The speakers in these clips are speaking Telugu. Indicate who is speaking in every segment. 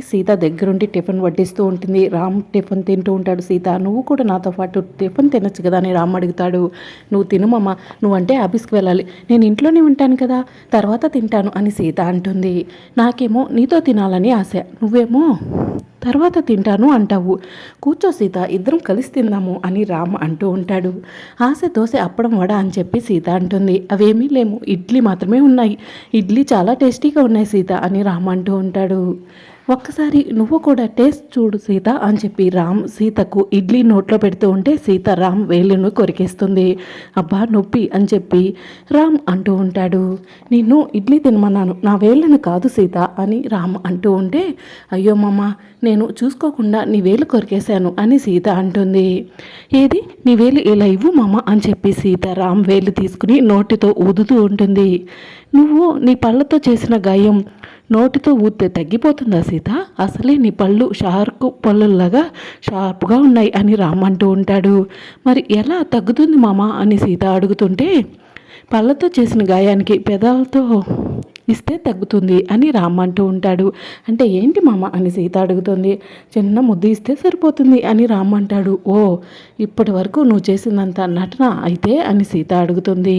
Speaker 1: సీత దగ్గరుండి టిఫిన్ వడ్డిస్తూ ఉంటుంది. రామ్ టిఫిన్ తింటూ ఉంటాడు సీత. నువ్వు కూడా నాతో పాటు టిఫిన్ తినొచ్చు కదా అని రామ్ అడుగుతాడు. నువ్వు తినుమమ్మ నువ్వంటే ఆఫీస్కి వెళ్ళాలి. నేను ఇంట్లోనే ఉంటాను కదా. తర్వాత తింటాను అని సీత అంటుంది. నాకేమో నీతో తినాలని ఆశ. నువ్వేమో తర్వాత తింటాను అంటావు. కూర్చో సీత. ఇద్దరం కలిసి తిందాము అని రామ్ అంటూ ఉంటాడు. ఆశ దోశ అప్పడం వడ అని చెప్పి సీత అంటుంది. అవేమీ లేము ఇడ్లీ మాత్రమే ఉన్నాయి. ఇడ్లీ చాలా టేస్టీగా ఉన్నాయి సీత అని రామ్ అంటూ ఉంటాడు. ఒక్కసారి నువ్వు కూడా టేస్ట్ చూడు సీత అని చెప్పి రామ్ సీతకు ఇడ్లీ నోట్లో పెడుతూ ఉంటే సీత రామ్ వేలును కొరికేస్తుంది. అబ్బా నొప్పి అని చెప్పి రామ్ అంటూ ఉంటాడు. నేను ఇడ్లీ తినమన్నాను. నా వేళ్ళను కాదు సీత అని రామ్ అంటూ ఉంటే అయ్యో మామ నేను చూసుకోకుండా నీ వేలు కొరికేశాను అని సీత అంటుంది. ఏది? నీ వేలు ఇలా ఇవ్వు మామ అని చెప్పి సీత రామ్ వేలు తీసుకుని నోటితో ఊదుతూ ఉంటుంది. నువ్వు నీ పళ్ళతో చేసిన గాయం నోటితో ఊతే తగ్గిపోతుందా సీత? అసలే నీ పళ్ళు షార్కు పళ్ళులాగా షార్ప్గా ఉన్నాయి అని రామ్ అంటూ ఉంటాడు. మరి ఎలా తగ్గుతుంది మామ అని సీత అడుగుతుంటే పళ్ళతో చేసిన గాయానికి పెదాలతో ఇస్తే తగ్గుతుంది అని రామ్ అంటూ ఉంటాడు. అంటే ఏంటి మామ అని సీత అడుగుతుంది. చిన్న ముద్దు ఇస్తే సరిపోతుంది అని రామ్ అంటాడు. ఓ ఇప్పటి వరకు నువ్వు చేసిందంత నటన అయితే అని సీత అడుగుతుంది.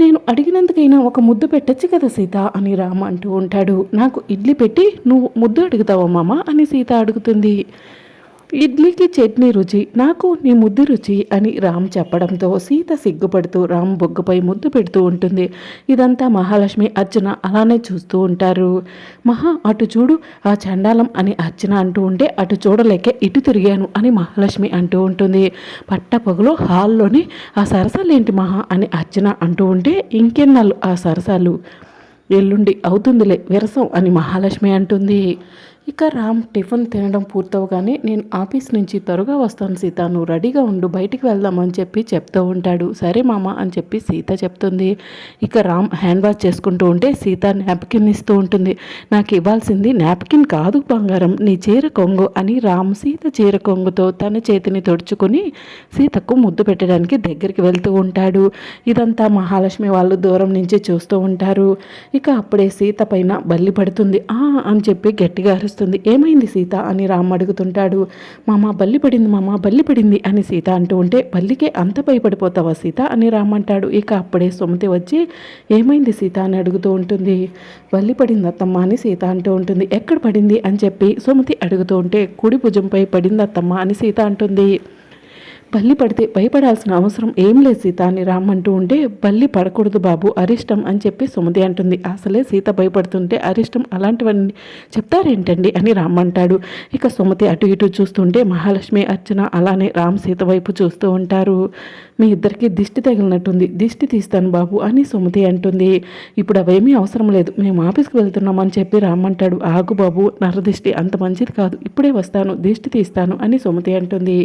Speaker 1: నేను అడిగినందుకైనా ఒక ముద్దు పెట్టచ్చు కదా సీత అని రామ అంటూ ఉంటాడు. నాకు ఇడ్లీ పెట్టి నువ్వు ముద్దు అడుగుతావా మామ? అని సీత అడుగుతుంది. ఇడ్లీకి చట్నీ రుచి నాకు నీ ముద్దు రుచి అని రామ్ చెప్పడంతో సీత సిగ్గుపడుతూ రామ్ బొగ్గుపై ముద్దు పెడుతూ ఉంటుంది. ఇదంతా మహాలక్ష్మి అర్చన అలానే చూస్తూ ఉంటారు. మహా అటు చూడు ఆ చండాలం అని అర్చన అంటూ ఉంటే అటు చూడలేక ఇటు తిరిగాను అని మహాలక్ష్మి అంటూ ఉంటుంది. పట్ట పొగలో హాల్లోని ఆ సరసాలేంటి మహా అని అర్చన అంటూ ఉంటే ఇంకెన్నాళ్ళు ఆ సరసాలు? ఎల్లుండి అవుతుందిలే విరసం అని మహాలక్ష్మి అంటుంది. ఇక రామ్ టిఫిన్ తినడం పూర్తవగానే నేను ఆఫీస్ నుంచి త్వరగా వస్తాను సీత. నువ్వు రెడీగా ఉండు బయటికి వెళ్దామని చెప్పి చెప్తూ ఉంటాడు. సరే మామ అని చెప్పి సీత చెప్తుంది. ఇక రామ్ హ్యాండ్ వాష్ చేసుకుంటూ ఉంటే సీత నాప్కిన్ ఇస్తూ ఉంటుంది. నాకు ఇవ్వాల్సింది నాప్కిన్ కాదు బంగారం నీ చీర కొంగు అని రామ్ సీత చీర కొంగుతో తన చేతిని తొడుచుకొని సీతకు ముద్దు పెట్టడానికి దగ్గరికి వెళ్తూ ఉంటాడు. ఇదంతా మహాలక్ష్మి వాళ్ళు దూరం నుంచి చూస్తూ ఉంటారు. ఇక అప్పుడే సీత పైన బల్లి పడుతుంది. ఆ అని చెప్పి గట్టిగా అరుస్తుంది ఏమైంది సీత? అని రామ్ అడుగుతుంటాడు. మామ బల్లి పడింది మామ బల్లి పడింది అని సీత అంటూ ఉంటే బల్లికే అంత భయపడిపోతావా సీత? అని రామ్ అంటాడు. ఇక అప్పుడే సుమతి వచ్చి ఏమైంది సీత? అని అడుగుతూ ఉంటుంది. బల్లి పడింది అత్తమ్మ అని సీత అంటూ ఉంటుంది. ఎక్కడ పడింది? అని చెప్పి సుమతి అడుగుతూ ఉంటే కుడి భుజంపై పడింది అత్తమ్మ అని సీత అంటుంది. బల్లి పడితే భయపడాల్సిన అవసరం ఏం లేదు సీత అని రామ్మంటూ ఉంటే బల్లి పడకూడదు బాబు అరిష్టం అని చెప్పి సుమతి అంటుంది. అసలే సీత భయపడుతుంటే అరిష్టం అలాంటివన్నీ చెప్తారేంటండి అని రామ్మంటాడు ఇక సుమతి అటు ఇటు చూస్తుంటే మహాలక్ష్మి అర్చన అలానే రామ్ సీత వైపు చూస్తూ ఉంటారు. మీ ఇద్దరికి దిష్టి తగిలినట్టుంది దిష్టి తీస్తాను బాబు అని సుమతి అంటుంది. ఇప్పుడు అవేమీ అవసరం లేదు మేము ఆఫీస్కి వెళ్తున్నామని చెప్పి రామ్మంటాడు ఆగు బాబు నరదిష్టి అంత మంచిది కాదు ఇప్పుడే వస్తాను దిష్టి తీస్తాను అని సుమతి అంటుంది.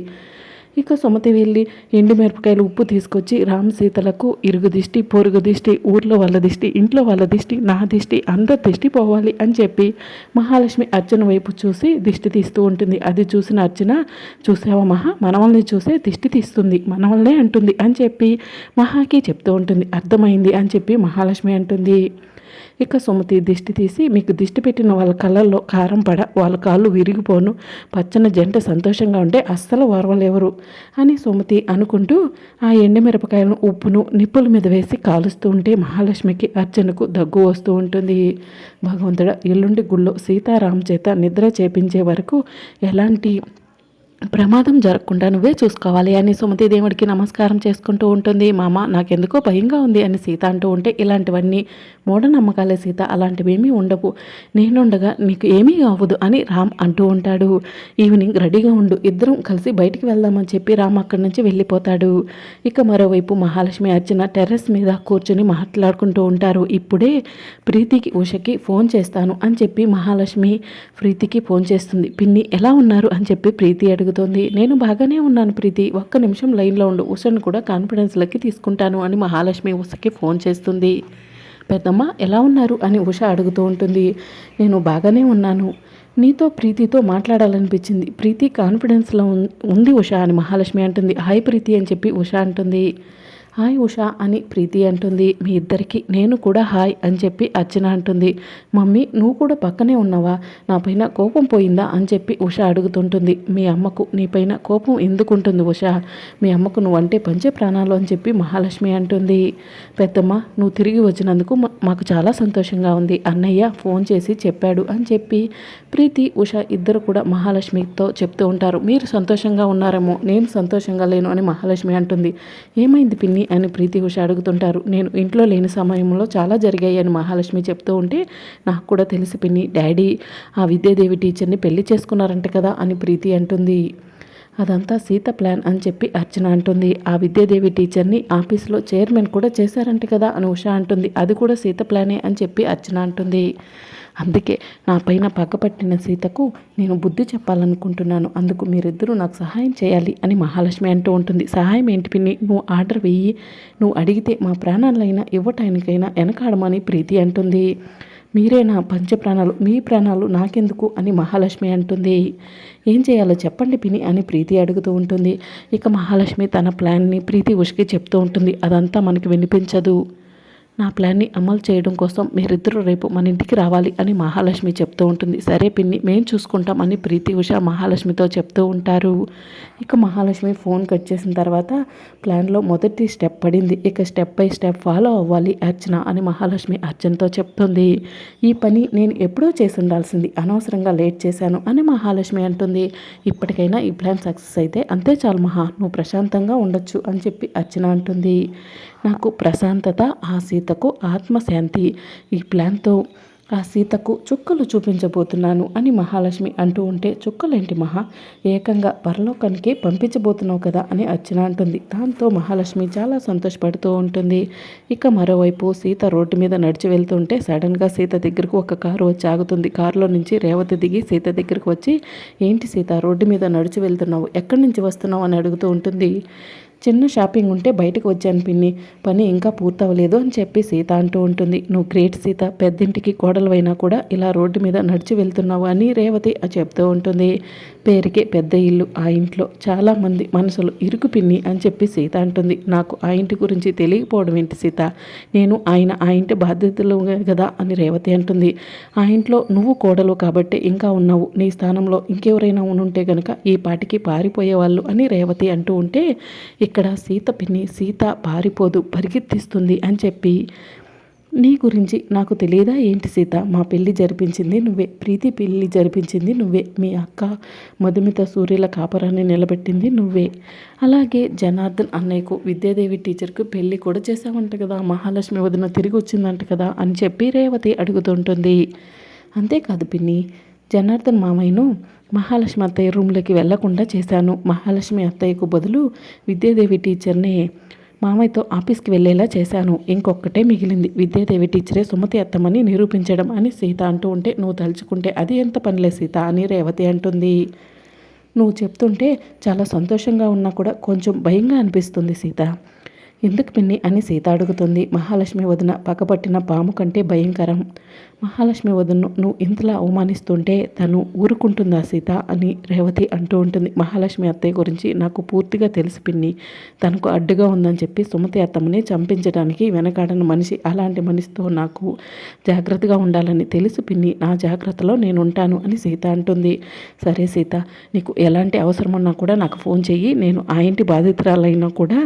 Speaker 1: ఇక సుమతి వెళ్ళి ఎండు మిరపకాయలు ఉప్పు తీసుకొచ్చి రామ్ సీతలకు ఇరుగు దిష్టి పొరుగు దిష్టి ఊర్లో వాళ్ళ దిష్టి ఇంట్లో వాళ్ళ దిష్టి నా దిష్టి అందరి దిష్టి పోవాలి అని చెప్పి మహాలక్ష్మి అర్చన వైపు చూసి దిష్టి తీస్తూ ఉంటుంది. అది చూసిన అర్చన చూసావా మహా? మనవల్ని చూసే దిష్టి తీస్తుంది మనవల్నే అంటుంది అని చెప్పి మహాకి చెప్తూ ఉంటుంది. అర్థమైంది అని చెప్పి మహాలక్ష్మి అంటుంది. ఇక సుమతి దిష్టి తీసి మీకు దిష్టి పెట్టిన వాళ్ళ కళ్ళల్లో కారం పడ వాళ్ళ కాళ్ళు విరిగిపోను. పచ్చని జంట సంతోషంగా ఉంటే అస్సలు ఓర్వలేవరు అని సుమతి అనుకుంటూ ఆ ఎండమిరపకాయలను ఉప్పును నిప్పుల మీద వేసి కాలుస్తూ ఉంటే మహాలక్ష్మికి అర్చనకు దగ్గు వస్తూ ఉంటుంది. భగవంతుడ ఎల్లుండి గుళ్ళో సీతారాం చేత నిద్ర చేపించే వరకు ఎలాంటి ప్రమాదం జరగకుండా నువ్వే చూసుకోవాలి అని సుమతి దేవుడికి నమస్కారం చేసుకుంటూ ఉంటుంది. మామ నాకెందుకో భయంగా ఉంది అని సీత అంటూ ఉంటే ఇలాంటివన్నీ మూఢనమ్మకాలే సీత అలాంటివేమీ ఉండవు. నేనుండగా నీకు ఏమీ అవ్వదు అని రామ్ అంటూ ఉంటాడు. ఈవినింగ్ రెడీగా ఉండు ఇద్దరం కలిసి బయటికి వెళ్దామని చెప్పి రామ్ అక్కడి నుంచి వెళ్ళిపోతాడు. ఇక మరోవైపు మహాలక్ష్మి అర్చన టెర్రస్ మీద కూర్చుని మాట్లాడుకుంటూ ఉంటారు. ఇప్పుడే ప్రీతికి ఉషకి ఫోన్ చేస్తాను అని చెప్పి మహాలక్ష్మి ప్రీతికి ఫోన్ చేస్తుంది. పిన్ని ఎలా ఉన్నారు అని చెప్పి ప్రీతి అడుగుతోంది నేను బాగానే ఉన్నాను ప్రీతి. ఒక్క నిమిషం లైన్లో ఉండు. ఉషను కూడా కాన్ఫిడెన్స్లోకి తీసుకుంటాను అని మహాలక్ష్మి ఉషకి ఫోన్ చేస్తుంది. పెద్దమ్మ ఎలా ఉన్నారు? అని ఉష అడుగుతూ ఉంటుంది. నేను బాగానే ఉన్నాను. నీతో ప్రీతితో మాట్లాడాలనిపించింది. ప్రీతి కాన్ఫిడెన్స్లో ఉం- ఉంది ఉష అని మహాలక్ష్మి అంటుంది. హాయ్ ప్రీతి అని చెప్పి ఉష అంటుంది. హాయ్ ఉషా అని ప్రీతి అంటుంది. మీ ఇద్దరికి నేను కూడా హాయ్ అని చెప్పి అర్చన అంటుంది. మమ్మీ నువ్వు కూడా పక్కనే ఉన్నావా? నా పైన కోపం పోయిందా అని చెప్పి ఉష అడుగుతుంటుంది. మీ అమ్మకు నీ పైన కోపం ఎందుకు ఉంటుంది ఉష? మీ అమ్మకు నువ్వంటే పంచే ప్రాణాలు అని చెప్పి మహాలక్ష్మి అంటుంది. పెద్దమ్మ నువ్వు తిరిగి వచ్చినందుకు మాకు చాలా సంతోషంగా ఉంది. అన్నయ్య ఫోన్ చేసి చెప్పాడు అని చెప్పి ప్రీతి ఉష ఇద్దరు కూడా మహాలక్ష్మితో చెప్తూ ఉంటారు. మీరు సంతోషంగా ఉన్నారేమో నేను సంతోషంగా లేను అని మహాలక్ష్మి అంటుంది. ఏమైంది పిన్ని? అని ప్రీతి ఉష అడుగుతుంటారు. నేను ఇంట్లో లేని సమయంలో చాలా జరిగాయి అని మహాలక్ష్మి చెప్తూ ఉంటే నాకు కూడా తెలిసి పిన్ని డాడీ ఆ విద్యాదేవి టీచర్ని పెళ్ళి చేసుకున్నారంట కదా అని ప్రీతి అంటుంది. అదంతా సీత ప్లాన్ అని చెప్పి అర్చన అంటుంది. ఆ విద్యాదేవి టీచర్ని ఆఫీస్లో చైర్మన్ కూడా చేశారంట కదా అని ఉష అంటుంది. అది కూడా సీత ప్లానే అని చెప్పి అర్చన అంటుంది. అందుకే నా పైన పక్కపట్టిన సీతకు నేను బుద్ధి చెప్పాలనుకుంటున్నాను. అందుకు మీరిద్దరూ నాకు సహాయం చేయాలి అని మహాలక్ష్మి అంటూ ఉంటుంది. సహాయం ఏంటి పిన్ని? నువ్వు ఆర్డర్ వెయ్యి నువ్వు అడిగితే మా ప్రాణాలైనా ఇవ్వటానికైనా వెనకాడమని ప్రీతి అంటుంది. మీరే నా పంచప్రాణాలు. మీ ప్రాణాలు నాకెందుకు అని మహాలక్ష్మి అంటుంది. ఏం చేయాలో చెప్పండి పిని అని ప్రీతి అడుగుతూ ఉంటుంది. ఇక మహాలక్ష్మి తన ప్లాన్ని ప్రీతి ఉషికి చెప్తూ ఉంటుంది. అదంతా మనకి వినిపించదు. నా ప్లాన్ని అమలు చేయడం కోసం మీరిద్దరూ రేపు మన ఇంటికి రావాలి అని మహాలక్ష్మి చెప్తూ ఉంటుంది. సరే పిన్ని మేం చూసుకుంటాం అని ప్రీతి ఉష మహాలక్ష్మితో చెప్తూ ఉంటారు. ఇక మహాలక్ష్మి ఫోన్ కట్ చేసిన తర్వాత ప్లాన్లో మొదటి స్టెప్ పడింది. ఇక స్టెప్ బై స్టెప్ ఫాలో అవ్వాలి అర్చన అని మహాలక్ష్మి అర్చనతో చెప్తుంది. ఈ పని నేను ఎప్పుడో చేసి ఉండాల్సింది. అనవసరంగా లేట్ చేశాను అని మహాలక్ష్మి అంటుంది. ఇప్పటికైనా ఈ ప్లాన్ సక్సెస్ అయితే అంతే చాలు మహా. నువ్వు ప్రశాంతంగా ఉండొచ్చు అని చెప్పి అర్చన అంటుంది. నాకు ప్రశాంతత ఆ సీతకు ఆత్మశాంతి. ఈ ప్లాన్తో ఆ సీతకు చుక్కలు చూపించబోతున్నాను అని మహాలక్ష్మి అంటూ ఉంటే చుక్కలేంటి మహా? ఏకంగా పరలోకానికి పంపించబోతున్నావు కదా అని అర్చన అంటుంది. దాంతో మహాలక్ష్మి చాలా సంతోషపడుతూ ఉంటుంది. ఇక మరోవైపు సీత రోడ్డు మీద నడిచి వెళ్తుంటే సడన్గా సీత దగ్గరకు ఒక కారు వచ్చి ఆగుతుంది కారులో నుంచి రేవతి దిగి సీత దగ్గరకు వచ్చి ఏంటి సీత రోడ్డు మీద నడిచి వెళ్తున్నావు? ఎక్కడి నుంచి వస్తున్నావు? అని అడుగుతూ ఉంటుంది. చిన్న షాపింగ్ ఉంటే బయటకు వచ్చాను పిన్ని. పని ఇంకా పూర్తవలేదు అని చెప్పి సీత అంటూ ఉంటుంది. నువ్వు గ్రేట్ సీత. పెద్దింటికి కోడలవైనా కూడా ఇలా రోడ్డు మీద నడిచి వెళ్తున్నావు అని రేవతి చెప్తూ ఉంటుంది. పేరుకే పెద్ద ఇల్లు. ఆ ఇంట్లో చాలామంది మనసులు ఇరుకు పిన్ని అని చెప్పి సీత అంటుంది. నాకు ఆ ఇంటి గురించి తెలియకపోవడం ఏంటి సీత? నేను ఆయన ఆ ఇంటి బాధ్యతలు కదా అని రేవతి అంటుంది. ఆ ఇంట్లో నువ్వు కోడలు కాబట్టి ఇంకా ఉన్నావు. నీ స్థానంలో ఇంకెవరైనా ఉంటే గనక ఈ పాటికి పారిపోయేవాళ్ళు అని రేవతి అంటూ ఉంటే ఇక్కడ సీత పిన్ని సీత పారిపోదు పరిగెత్తిస్తుంది అని చెప్పి నీ గురించి నాకు తెలియదా ఏంటి సీత? మా పెళ్ళి జరిపించింది నువ్వే. ప్రీతి పెళ్ళి జరిపించింది నువ్వే. మీ అక్క మధుమిత సూర్యుల కాపరాన్ని నిలబెట్టింది నువ్వే. అలాగే జనార్దన్ అన్నయ్యకు విద్యాదేవి టీచర్కు పెళ్ళి కూడా చేసావంట కదా. మహాలక్ష్మి వదిన తిరిగి వచ్చిందంట కదా అని చెప్పి రేవతి అడుగుతుంటుంది. అంతేకాదు పిన్ని జనార్దన్ మామయ్యను మహాలక్ష్మి అత్తయ్య రూమ్లోకి వెళ్ళకుండా చేశాను. మహాలక్ష్మి అత్తయ్యకు బదులు విద్యాదేవి టీచర్ని మామయ్యతో ఆఫీస్కి వెళ్ళేలా చేశాను. ఇంకొకటే మిగిలింది. విద్యాదేవి టీచరే సుమతి అత్తమని నిరూపించడం అని సీత అంటూ ఉంటే నువ్వు తలుచుకుంటే అది ఎంత పనిలే సీత అని రేవతి అంటుంది. నువ్వు చెప్తుంటే చాలా సంతోషంగా ఉన్నా కూడా కొంచెం భయంగా అనిపిస్తుంది సీత. ఎందుకు పిన్ని అని సీత అడుగుతుంది. మహాలక్ష్మి వదిన పక్కపట్టిన పాము కంటే భయంకరం. మహాలక్ష్మి వదను నువ్వు ఇంతలా అవమానిస్తుంటే తను ఊరుకుంటుందా సీత అని రేవతి అంటూ ఉంటుంది. మహాలక్ష్మి అత్తయ్య గురించి నాకు పూర్తిగా తెలిసి పిన్ని. తనకు అడ్డుగా ఉందని చెప్పి సుమతి అత్తమ్మని చంపించడానికి వెనకాడని మనిషి అలాంటి మనిషితో నాకు జాగ్రత్తగా ఉండాలని తెలుసు పిన్ని. నా జాగ్రత్తలో నేను ఉంటాను అని సీత అంటుంది. సరే సీత నీకు ఎలాంటి అవసరం ఉన్నా కూడా నాకు ఫోన్ చెయ్యి. నేను ఆ ఇంటి బాధితురాలైనా కూడా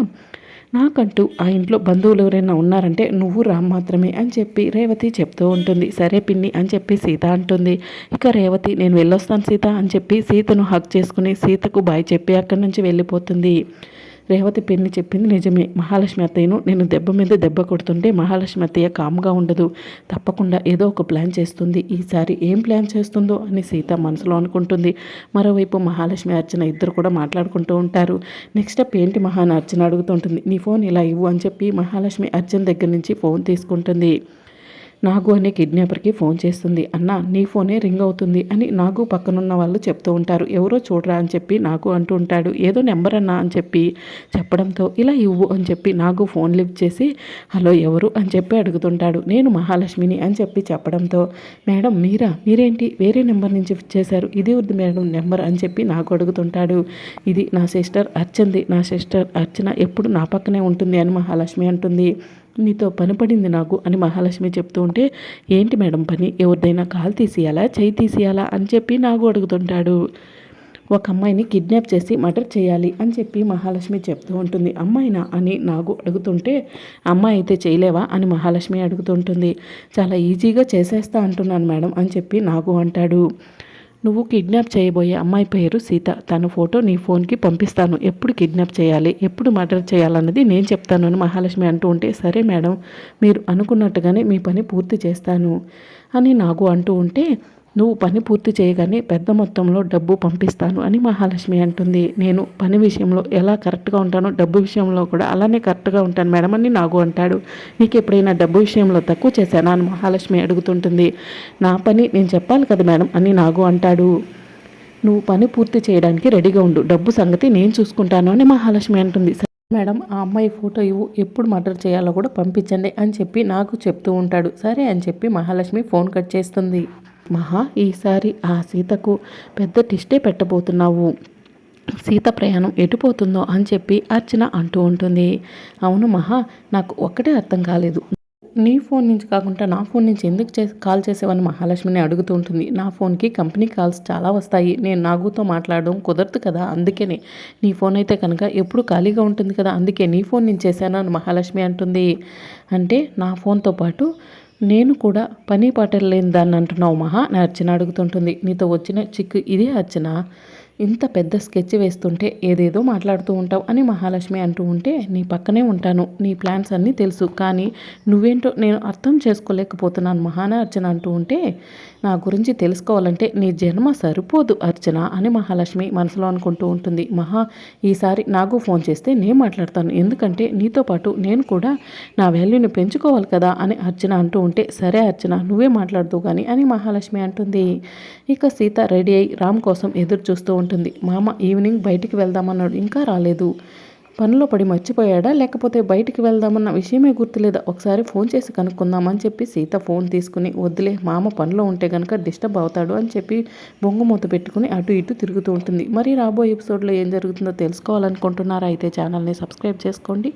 Speaker 1: నాకంటూ ఆ ఇంట్లో బంధువులు ఎవరైనా ఉన్నారంటే నువ్వు రామ్ మాత్రమే అని చెప్పి రేవతి చెప్తూ ఉంటుంది. సరే పిన్ని అని చెప్పి సీత అంటుంది. ఇక రేవతి నేను వెళ్ళొస్తాను సీత అని చెప్పి సీతను హక్ చేసుకుని సీతకు బాయ్ చెప్పి అక్కడి నుంచి వెళ్ళిపోతుంది. రేవతి పెళ్ళి చెప్పింది నిజమే. మహాలక్ష్మి అత్తయ్యను నేను దెబ్బ మీద దెబ్బ కొడుతుంటే మహాలక్ష్మి అత్తయ్య కామ్గా ఉండదు. తప్పకుండా ఏదో ఒక ప్లాన్ చేస్తుంది. ఈసారి ఏం ప్లాన్ చేస్తుందో అని సీత మనసులో అనుకుంటుంది. మరోవైపు మహాలక్ష్మి అర్చన ఇద్దరు కూడా మాట్లాడుకుంటూ ఉంటారు. నెక్స్ట్ స్టెప్ ఏంటి మహాన్? అర్చన అడుగుతుంటుంది. నీ ఫోన్ ఇలా ఇవ్వు అని చెప్పి మహాలక్ష్మి అర్చన దగ్గర నుంచి ఫోన్ తీసుకుంటుంది. నాగు అనే కిడ్నాపర్కి ఫోన్ చేస్తుంది. అన్న నీ ఫోనే రింగ్ అవుతుంది అని నాగు పక్కనున్న వాళ్ళు చెప్తూ ఉంటారు. ఎవరో చూడరా అని చెప్పి నాకు అంటూ ఉంటాడు. ఏదో నెంబర్ అన్నా అని చెప్పి చెప్పడంతో ఇలా ఇవ్వు అని చెప్పి నాకు ఫోన్ లిఫ్ట్ చేసి హలో ఎవరు? అని చెప్పి అడుగుతుంటాడు. నేను మహాలక్ష్మిని అని చెప్పి చెప్పడంతో మేడం మీరా? మీరేంటి? వేరే నెంబర్ నుంచి చేశారు. ఇది వద్దు మేడం నెంబర్ అని చెప్పి నాకు అడుగుతుంటాడు. ఇది నా సిస్టర్ అర్చంది. నా సిస్టర్ అర్చన ఎప్పుడు నా పక్కనే ఉంటుంది అని మహాలక్ష్మి అంటుంది. నీతో పని పడింది నాకు అని మహాలక్ష్మి చెప్తూ ఉంటే ఏంటి మేడం పని? ఎవరిదైనా కాలు తీసేయాలా? చేయి తీసేయాలా? అని చెప్పి నాకు అడుగుతుంటాడు. ఒక అమ్మాయిని కిడ్నాప్ చేసి మర్డర్ చేయాలి అని చెప్పి మహాలక్ష్మి చెప్తూ ఉంటుంది. అమ్మాయినా? అని నాకు అడుగుతుంటే అమ్మాయి అయితే చేయలేవా? అని మహాలక్ష్మి అడుగుతుంటుంది చాలా ఈజీగా చేసేస్తా అంటున్నాను మేడం అని చెప్పి నాకు అంటాడు. నువ్వు కిడ్నాప్ చేయబోయే అమ్మాయి పేరు సీత. తన ఫోటో నీ ఫోన్కి పంపిస్తాను. ఎప్పుడు కిడ్నాప్ చేయాలి? ఎప్పుడు మర్డర్ చేయాలన్నది నేను చెప్తాను అని మహాలక్ష్మి అంటూ ఉంటే సరే మేడం మీరు అనుకున్నట్టుగానే మీ పని పూర్తి చేస్తాను అని నాకు అంటూ ఉంటే నువ్వు పని పూర్తి చేయగానే పెద్ద మొత్తంలో డబ్బు పంపిస్తాను అని మహాలక్ష్మి అంటుంది. నేను పని విషయంలో ఎలా కరెక్ట్గా ఉంటానో డబ్బు విషయంలో కూడా అలానే కరెక్ట్గా ఉంటాను మేడం అని నాగు అంటాడు. నీకు ఎప్పుడైనా డబ్బు విషయంలో తక్కువ చేశానా అని మహాలక్ష్మి అడుగుతుంటుంది. నా పని నేను చెప్పాలి కదా మేడం అని నాగు అంటాడు. నువ్వు పని పూర్తి చేయడానికి రెడీగా ఉండు. డబ్బు సంగతి నేను చూసుకుంటాను అని మహాలక్ష్మి అంటుంది. మేడం ఆ అమ్మాయి ఫోటో ఇవ్వు. ఎప్పుడు మర్డర్ చేయాలో కూడా పంపించండి అని చెప్పి నాకు చెప్తూ ఉంటాడు. సరే అని చెప్పి మహాలక్ష్మి ఫోన్ కట్ చేస్తుంది. మహా ఈసారి ఆ సీతకు పెద్ద టిస్టే పెట్టబోతున్నావు. సీత ప్రయాణం ఎటుపోతుందో అని చెప్పి అర్చన అంటూ ఉంటుంది. అవును మహా నాకు ఒక్కటే అర్థం కాలేదు. నీ ఫోన్ నుంచి కాకుండా నా ఫోన్ నుంచి ఎందుకు చే కాల్ చేసేవని మహాలక్ష్మిని అడుగుతూ ఉంటుంది. నా ఫోన్కి కంపెనీ కాల్స్ చాలా వస్తాయి. నేను నాగుతో మాట్లాడడం కుదరదు కదా? అందుకనే. నీ ఫోన్ అయితే కనుక ఎప్పుడు ఖాళీగా ఉంటుంది కదా? అందుకే నీ ఫోన్ నేను చేశాను అని మహాలక్ష్మి అంటుంది. అంటే నా ఫోన్తో పాటు నేను కూడా పని పాటలు లేని దాన్ని అంటున్నావు మహా అని అర్చన అడుగుతుంటుంది. నీతో వచ్చిన చిక్కు ఇదే అర్చన. ఇంత పెద్ద స్కెచ్ వేస్తుంటే ఏదేదో మాట్లాడుతూ ఉంటావు అని మహాలక్ష్మి అంటూ ఉంటే నీ పక్కనే ఉంటాను. నీ ప్లాన్స్ అన్నీ తెలుసు. కానీ నువ్వేంటో నేను అర్థం చేసుకోలేకపోతున్నాను మహాన అర్చన అంటూ ఉంటే నా గురించి తెలుసుకోవాలంటే నీ జన్మ సరిపోదు అర్చన అని మహాలక్ష్మి మనసులో అనుకుంటూ ఉంటుంది. మహా ఈసారి నాకు ఫోన్ చేస్తే నేను మాట్లాడతాను. ఎందుకంటే నీతో పాటు నేను కూడా నా వాల్యూని పెంచుకోవాలి కదా అని అర్చన అంటూ ఉంటే సరే అర్చన నువ్వే మాట్లాడుతూ కానీ అని మహాలక్ష్మి అంటుంది. ఇక సీత రెడీ అయి రామ్ కోసం ఎదురు చూస్తూ ఉంటుంది. మామ ఈవినింగ్ బయటికి వెళ్దామన్నాడు. ఇంకా రాలేదు. పనిలో పడి మర్చిపోయాడా? లేకపోతే బయటికి వెళ్దామన్న విషయమే గుర్తులేదా? ఒకసారి ఫోన్ చేసి కనుక్కుందామని చెప్పి సీత ఫోన్ తీసుకుని వద్దులే మామ పనిలో ఉంటే కనుక డిస్టర్బ్ అవుతాడు అని చెప్పి బొంగుమూత పెట్టుకుని అటు ఇటు తిరుగుతూ ఉంటుంది. మరి రాబోయే ఎపిసోడ్లో ఏం జరుగుతుందో తెలుసుకోవాలనుకుంటున్నారా? అయితే ఛానల్ని సబ్స్క్రైబ్ చేసుకోండి.